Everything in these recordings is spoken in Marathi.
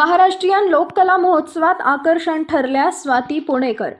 महाराष्ट्रीयन लोककला महोत्सवात आकर्षण ठरल्या स्वाती पुणेकर.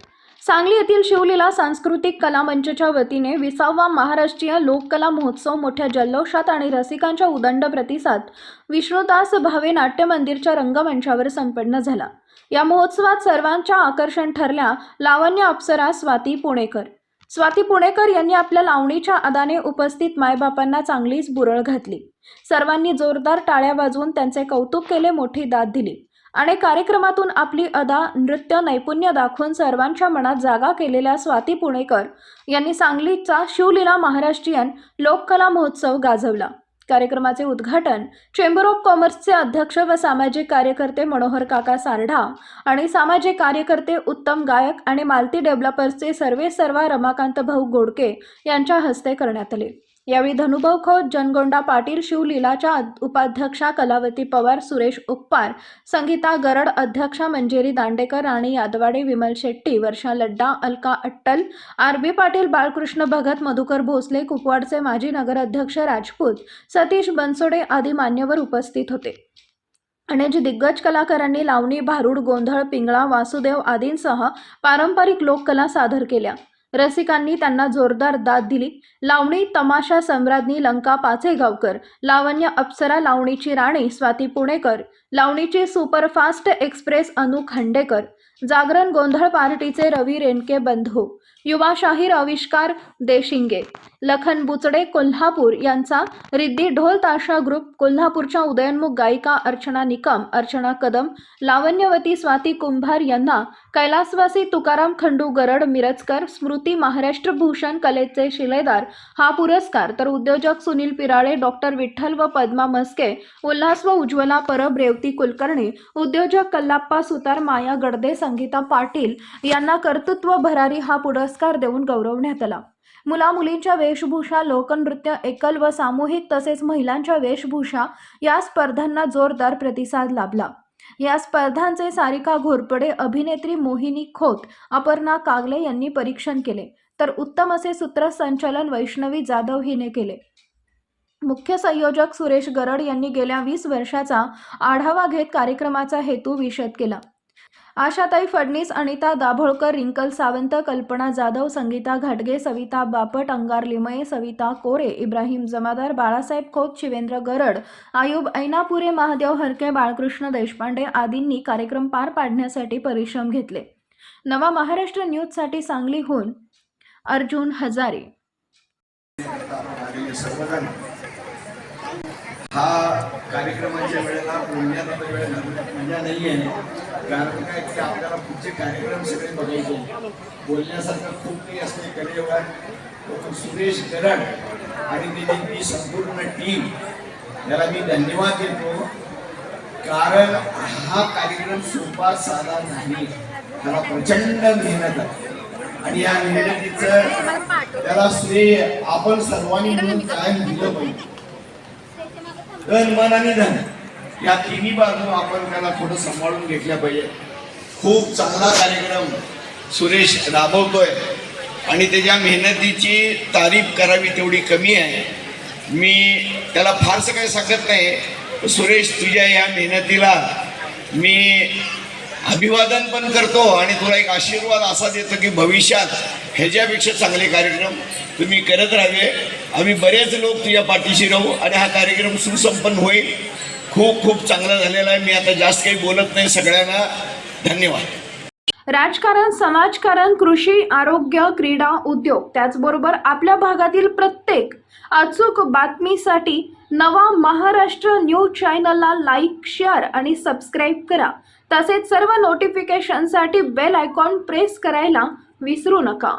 सांगली येथील शिवलीला सांस्कृतिक कला मंचच्या वतीने विसावा महाराष्ट्रीय लोककला महोत्सव मोठ्या जल्लोषात आणि रसिकांच्या उदंड प्रतिसाद विष्णुदास भावे नाट्य मंदिरच्या रंगमंचावर संपन्न झाला. या महोत्सवात सर्वांच्या आकर्षण ठरल्या लावण्य अप्सरा स्वाती पुणेकर. स्वाती पुणेकर यांनी आपल्या लावणीच्या अदाने उपस्थित मायबापांना चांगलीच बुरळ घातली. सर्वांनी जोरदार टाळ्या वाजवून त्यांचे कौतुक केले मोठी दाद दिली. आणि कार्यक्रमातून आपली अदा नृत्य नैपुण्य दाखवून सर्वांच्या मनात जागा केलेल्या स्वाती पुणेकर यांनी सांगलीचा शिवलीला महाराष्ट्रीयन लोककला महोत्सव गाजवला. कार्यक्रमाचे उद्घाटन चेंबर ऑफ कॉमर्सचे अध्यक्ष व सामाजिक कार्यकर्ते मनोहर काका सारढा आणि सामाजिक कार्यकर्ते उत्तम गायक आणि मालती डेव्हलपर्सचे सर्वे सर्वा रमाकांत भाऊ गोडके यांच्या हस्ते करण्यात आले. यावेळी धनुभाऊ खोत जनगोंडा पाटील शिवलीलाच्या उपाध्यक्षा कलावती पवार सुरेश उपपार संगीता गरड अध्यक्षा मंजेरी दांडेकर राणी यादवाडे विमल शेट्टी वर्षा लड्डा अलका अट्टल आर बी पाटील बाळकृष्ण भगत मधुकर भोसले कुपवाडचे माजी नगराध्यक्ष राजपूत सतीश बनसोडे आदी मान्यवर उपस्थित होते. अनेक दिग्गज कलाकारांनी लावणी भारूड गोंधळ पिंगळा वासुदेव आदींसह पारंपरिक लोककला सादर केल्या. रसिकांनी त्यांना जोरदार दाद दिली. लावणी तमाशा सम्राज्ञी लंका पाचेगावकर लावण्य अप्सरा लावणीची राणी स्वाती पुणेकर लावणीची सुपरफास्ट एक्सप्रेस अनु खांडेकर जागरण गोंधळ पार्टीचे रवी रेणके बंधू युवा शाहीर आविष्कार देशिंगे लखन बुचडे कोल्हापूर यांचा रिद्धी ढोल ताशा ग्रुप कोल्हापूरच्या उदयनमुख गायिका अर्चना निकम अर्चना कदम लावण्यवती स्वाती कुंभार यांना कैलासवासी तुकाराम खंडू गरड मिरजकर स्मृती महाराष्ट्र भूषण कलेचे शिलेदार हा पुरस्कार तर उद्योजक सुनील पिराळे डॉक्टर विठ्ठल व पद्मा मस्के उल्हास व उज्ज्वला परब रेवती कुलकर्णी उद्योजक कल्लाप्पा सुतार माया गडदे संगीता पाटील यांना कर्तृत्व भरारी हा पुरस्कार देऊन गौरवण्यात आला. मुला मुलींच्या वेशभूषा लोकनृत्य एकल व सामूहिक तसेच महिलांच्या वेशभूषा या स्पर्धांना जोरदार प्रतिसाद लाभला. या स्पर्धांचे सारिका घोरपडे अभिनेत्री मोहिनी खोत अपर्णा कागले यांनी परीक्षण केले. तर उत्तम असे सूत्रसंचालन वैष्णवी जाधव हिने केले. मुख्य संयोजक सुरेश गरड यांनी गेल्या वीस वर्षाचा आढावा घेत कार्यक्रमाचा हेतू विशद केला. आशाताई फडणीस अनिता दाभोळकर रिंकल सावंत कल्पना जाधव संगीता घाटगे सविता बापट अंगार लिमये सविता कोरे इब्राहिम जमादार बाळासाहेब खोत शिवेंद्र गरड आयुब ऐनापुरे महादेव हरके बाळकृष्ण देशपांडे आदींनी कार्यक्रम पार पाडण्यासाठी परिश्रम घेतले. नवा महाराष्ट्र न्यूजसाठी सांगलीहून अर्जुन हजारे. हा कार्यक्रमाच्या वेळेला बोलण्याचा वेळ मजा नाही आहे. कारण काय की आपल्याला पुढचे कार्यक्रम सगळे बघायचे बोलण्यासारखं खूप काही असते. कलेवर सुरेश गरड आणि त्याची ती संपूर्ण टीम याला मी धन्यवाद देतो. कारण हा कार्यक्रम सोपा साधा नाही. त्याला प्रचंड मेहनत आहे. आणि या मेहनतीचं त्याला श्रेय आपण सर्वांनी मिळून कायम दिलं पाहिजे. तन मन आणि धन. या तिन्ही बाजू आपण त्याला थोडं सांभाळून घेतल्या पाहिजे. खूप चांगला कार्यक्रम सुरेश राबवतोय. आणि त्याच्या मेहनतीची तारीफ करावी तेवढी कमी आहे. मी त्याला फारसं काही सांगत नाही. सुरेश तुझ्या या मेहनतीला मी अभिवादन पण करतो आणि तुला एक आशीर्वाद असा देतो की भविष्यात ह्याच्यापेक्षा चांगले कार्यक्रम तुम्ही करत राहावे. आम्ही बरेच लोक तुझ्या पाठीशी राहू आणि हा कार्यक्रम सुसंपन्न होईल. खूप खूप चांगला झालेला आहे. मी आता जास्त काही बोलत नाही. सगळ्यांना धन्यवाद. राजकारण समाजकारण कृषी आरोग्य क्रीडा उद्योग त्याचबरोबर आपल्या भागातील प्रत्येक अचूक बातमीसाठी नवा महाराष्ट्र न्यूज चॅनलला लाईक शेअर आणि सबस्क्राईब करा. तसेच सर्व नोटिफिकेशनसाठी बेल आयकॉन प्रेस करायला विसरू नका.